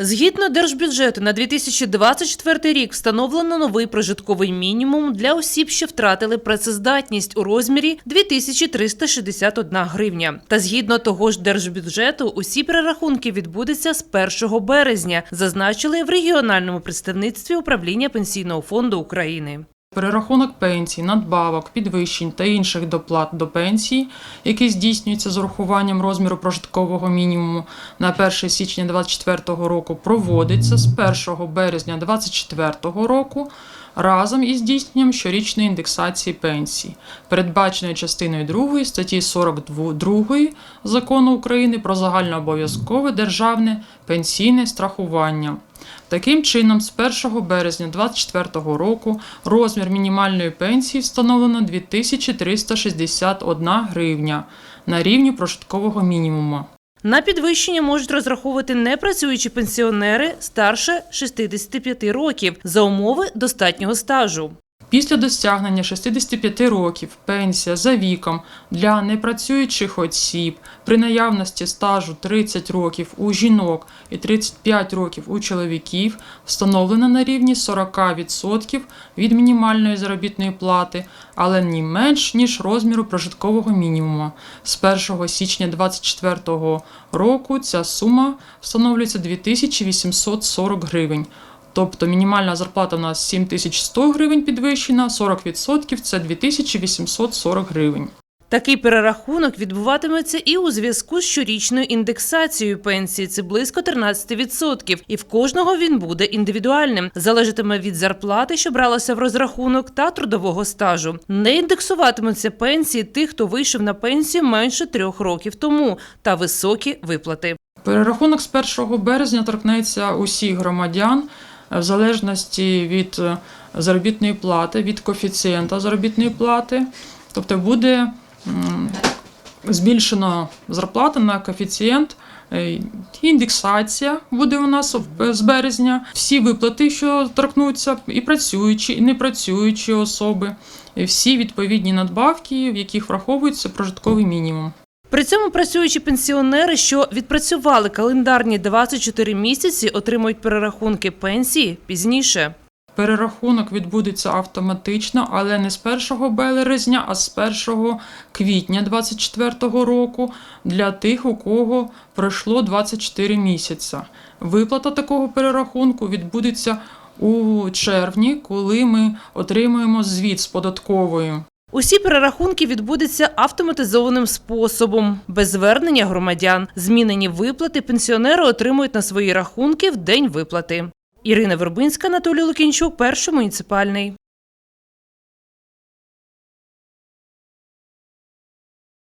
Згідно держбюджету на 2024 рік встановлено новий прожитковий мінімум для осіб, що втратили працездатність у розмірі 2361 гривня. Та згідно того ж держбюджету, усі перерахунки відбудуться з 1 березня, зазначили в регіональному представництві управління пенсійного фонду України. Перерахунок пенсій, надбавок, підвищень та інших доплат до пенсії, які здійснюються з урахуванням розміру прожиткового мінімуму на 1 січня 2024 року, проводиться з 1 березня 2024 року разом із здійсненням щорічної індексації пенсій, передбаченої частиною 2 статті 42 Закону України про загальнообов'язкове державне пенсійне страхування. Таким чином, з 1 березня 2024 року розмір мінімальної пенсії встановлено 2361 гривня на рівні прожиткового мінімуму. На підвищення можуть розраховувати непрацюючі пенсіонери старше 65 років за умови достатнього стажу. Після досягнення 65 років пенсія за віком для непрацюючих осіб при наявності стажу 30 років у жінок і 35 років у чоловіків встановлена на рівні 40% від мінімальної заробітної плати, але не менш ніж розміру прожиткового мінімуму. З 1 січня 2024 року ця сума встановлюється 2840 гривень. Тобто мінімальна зарплата у нас 7100 гривень підвищена, 40% це 2840 гривень. Такий перерахунок відбуватиметься і у зв'язку з щорічною індексацією пенсії. Це близько 13%. І в кожного він буде індивідуальним. Залежатиме від зарплати, що бралася в розрахунок, та трудового стажу. Не індексуватимуться пенсії тих, хто вийшов на пенсію менше трьох років тому, та високі виплати. Перерахунок з 1 березня торкнеться усіх громадян в залежності від е, заробітної плати, від коефіцієнта заробітної плати. Тобто буде збільшено зарплата на коефіцієнт. е, Індексація буде у нас з березня. Всі виплати, що торкнуться, і працюючі, і непрацюючі особи, і всі відповідні надбавки, в яких враховується прожитковий мінімум. При цьому працюючі пенсіонери, що відпрацювали календарні 24 місяці, отримують перерахунки пенсії пізніше. Перерахунок відбудеться автоматично, але не з 1 березня, а з 1 квітня 2024 року для тих, у кого пройшло 24 місяця. Виплата такого перерахунку відбудеться у червні, коли ми отримуємо звіт з податковою. Усі перерахунки відбудуться автоматизованим способом, без звернення громадян. Змінені виплати пенсіонери отримують на свої рахунки в день виплати. Ірина Вербинська, Анатолій Лукінчук, перший муніципальний.